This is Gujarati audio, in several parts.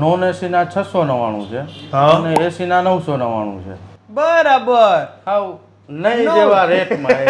નોન એસી ના છસો નવ્વાણું છે. અને એસી ના નવસો નવ્વાણું છે. બરાબર. હાવ નહીં જેવા રેટમાં.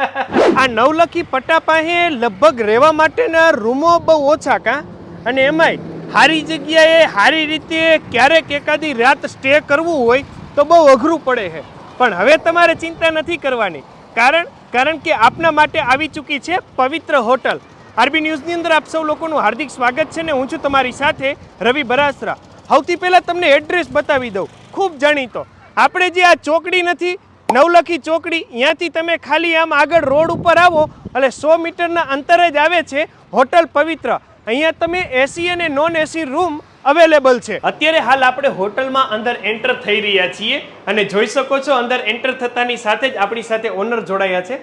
આ નવલખી પટ્ટા પાસે લગભગ રહેવા માટેના રૂમો બહુ ઓછા કા? અને એમાંય સારી જગ્યાએ સારી રીતે ક્યારેક એકાદી રાત સ્ટે કરવું હોય તો બહુ અઘરું પડે છે. પણ હવે તમારે ચિંતા નથી કરવાની. કારણ કારણ કે આપના માટે આવી ચૂકી છે પવિત્ર હોટલ. આરબી ન્યૂઝની અંદર આપ સૌ લોકોનું હાર્દિક સ્વાગત છે ને હું છું તમારી સાથે રવિ બરાસરા. સૌથી પહેલાં તમને એડ્રેસ બતાવી દઉં. ખૂબ જાણીતો. આપણે જે આ ચોકડી નથી, નવલખી ચોકડી અહીંયાથી તમે ખાલી આમ આગળ રોડ ઉપર આવો, એટલે સો મીટરના અંતરે જ આવે છે હોટલ પવિત્ર. અહીંયા તમે એસી અને નોન એસી રૂમ અવેલેબલ છે. અત્યારે હાલ આપણે હોટલમાં અંદર એન્ટર થઈ રહ્યા છીએ અને જોઈ શકો છો અંદર એન્ટર થતાની સાથે જ આપણી સાથે ઓનર જોડાયા છે.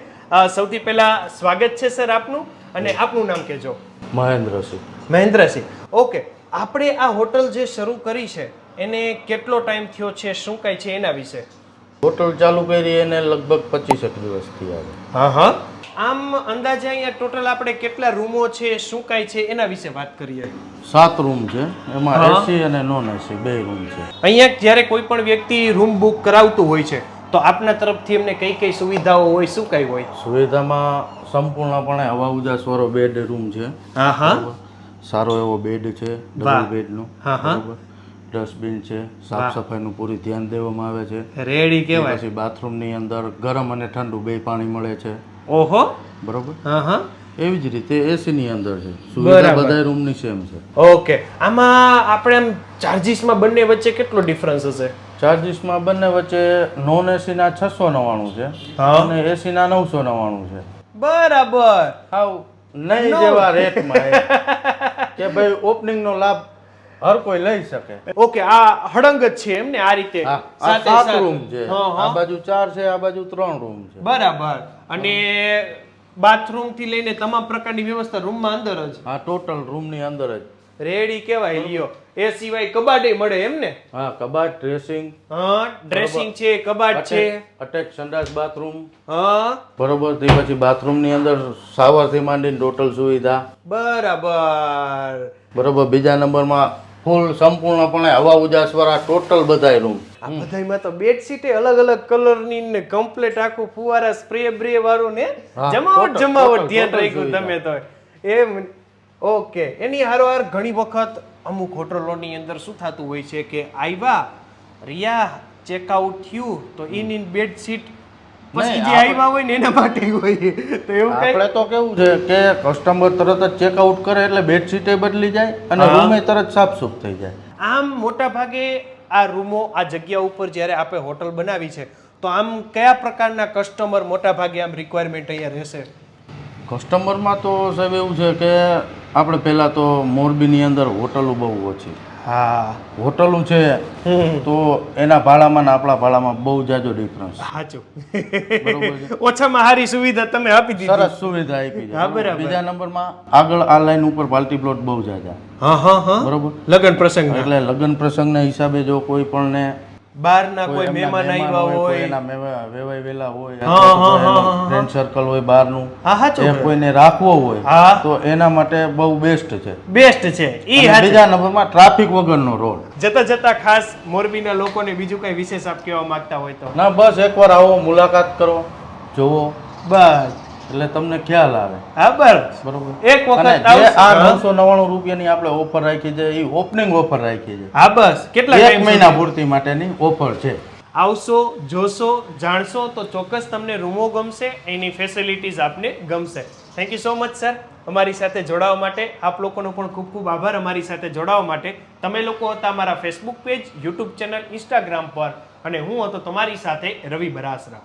સૌથી પહેલા સ્વાગત છે સર આપનું અને આપનું નામ કહેજો. મહેન્દ્રસિંહ મહેન્દ્રસિંહ ઓકે આપણે આ હોટલ જે શરૂ કરી છે એને કેટલો ટાઈમ થયો છે શું કાંઈ છે એના વિશે? હોટલ ચાલુ કરી એને લગભગ પચીસેક દિવસથી થયા હા હા. આમ અંદાજે અહીંયા ટોટલ આપણે કેટલા રૂમો છે શું કાંઈ છે એના વિશે વાત કરીએ. સાત રૂમ છે. એમાં એસી અને નોન એસી બે રૂમ છે. અહીંયા જ્યારે કોઈ પણ વ્યક્તિ રૂમ બુક કરાવતું હોય છે તો આપના તરફથી એમને કઈ કઈ સુવિધાઓ હોય શું કઈ હોય? સુવિધામાં સંપૂર્ણપણે હવા ઉજાસ વાળો બેડ રૂમ છે. હા હા. સારો એવો બેડ છે. ડબલ બેડનો. હા, હા. ડસ્ટબિન છે સાફ સફાઈનું પૂરી ધ્યાન દેવામાં આવે છે. રેડી કહેવાય. પછી બાથરૂમની અંદર ગરમ અને ઠંડુ બે પાણી મળે છે. ઓહો. બરોબર? હા હા. એવી જ રીતે એસી ની અંદર છે. સુવિધા બધા બધા રૂમની સેમ છે. ઓકે. આમાં આપણે આમ ચાર્જીસમાં બંને વચ્ચે કેટલો ડિફરન્સ હશે? ચાર્જિસમાં બંને વચ્ચે નોન એસી ના છસો નવ્વાણું છે અને એસી ના નવસો નવ્વાણું છે. બરાબર. હાવ નહીં જેવા રેટમાં. કે ભાઈ ઓપનિંગ નો લાભ હર કોઈ લઈ શકે. ઓકે આ હળંગ જ છે એમ ને આ રીતે. આ સાત સાત. રૂમ છે. હા, હા. આ બાજુ ચાર છે આ બાજુ ત્રણ રૂમ છે. બરાબર. અને બાથરૂમથી લઈને તમામ પ્રકારની વ્યવસ્થા રૂમમાં અંદર જ. હા ટોટલ રૂમની અંદર જ. રેડી કેવાય લ્યો. એ સિવાય કબાડે મળે એમ ને હા કબાટ ડ્રેસિંગ. હા ડ્રેસિંગ છે કબાટ છે. અટેચ સંડાસ બાથરૂમ. હા. બરોબર તે પછી બાથરૂમની અંદર શાવરથી માંડીને ટોટલ સુવિધા. બરાબર. બરોબર બીજા નંબરમાં ફૂલ સંપૂર્ણપણે હવા ઉદાસવાળા ટોટલ બધાય રૂમ. આ બધાયમાં તો બેડશીટ અલગ અલગ કલરની ને કમ્પ્લીટ આખું ફુવારા સ્પ્રે બ્રે વાળું ને જમાવટ જમાવટ ધ્યાન રાખ્યું તમે તો. એમ ઓકે. એની હારોહાર ઘણી વખત અમુક હોટલોની અંદર શું થતું હોય છે કે આવ્યા રિયા ચેકઆઉટ થયું તો ઇન ઇન બેડશીટ પછી જે આવ્યા હોય ને એના માટે હોય. તો એવું આપણે તો કેવું છે કે કસ્ટમર તરત જ ચેકઆઉટ કરે એટલે બેડશીટે બદલી જાય અને. રૂમે તરત સાફસૂફ થઈ જાય. આમ મોટા ભાગે આ રૂમો આ જગ્યા ઉપર જ્યારે આપણે હોટલ બનાવી છે તો આમ કયા પ્રકારના કસ્ટમર મોટા ભાગે આમ રિક્વાયરમેન્ટ અહીંયા રહેશે? કસ્ટમરમાં તો સાહેબ એવું છે કે આપણે પહેલાં તો મોરબીની અંદર હોટલો બહુ ઓછી. હા હોટલો છે. તો એના ભાડામાં ને આપણા ભાડામાં બહુ જાજો ડિફરન્સ સાચું. ઓછામાં સારી સુવિધા તમે આપી દીધી. સરસ સુવિધા આપી હા, બરાબર. બીજા નંબરમાં આગળ આ લાઈન ઉપર બાલ્ટી પ્લોટ બહુ જાજા. હા હા હા. બરોબર? લગ્ન પ્રસંગ એટલે લગ્ન પ્રસંગના હિસાબે જો કોઈ પણ ને બહારના કોઈ મહેમાન આવ્યા હોય એના વેવાય વેલા હોય ફ્રેન્ડ સર્કલ હોય બહારનું એ કોઈને રાખવો હોય તો એના માટે બહુ બેસ્ટ છે. બેસ્ટ છે. ઈ. બીજા નંબરમાં ટ્રાફિક વગરનો રોડ જતા જતા ખાસ મોરબીના લોકોને બીજું કઈ વિશેષ આપ કહેવા માંગતા હોય તો. ના બસ એકવાર આવો મુલાકાત કરો જોવો બસ. એટલે તમને ખ્યાલ આવે. હા બરાબર. એક વખત આ. નવસો નવ્વાણું રૂપિયાની આપણે ઓફર રાખી છે એ ઓપનિંગ ઓફર રાખી છે. હા બસ. કેટલા એક મહિના પૂરતી માટેની ઓફર છે. આવશો જોશો જાણશો તો ચોક્કસ તમને રૂમો ગમશે એની ફેસિલિટીઝ આપને ગમશે. Thank you so much sir અમારી સાથે જોડાવા માટે આપ લોકોનો પણ ખૂબ ખૂબ આભાર અમારી સાથે જોડાવા માટે. તમે લોકો હતા અમારા Facebook page YouTube channel Instagram પર. અને હું હતો તમારી સાથે રવિ બરાસરા.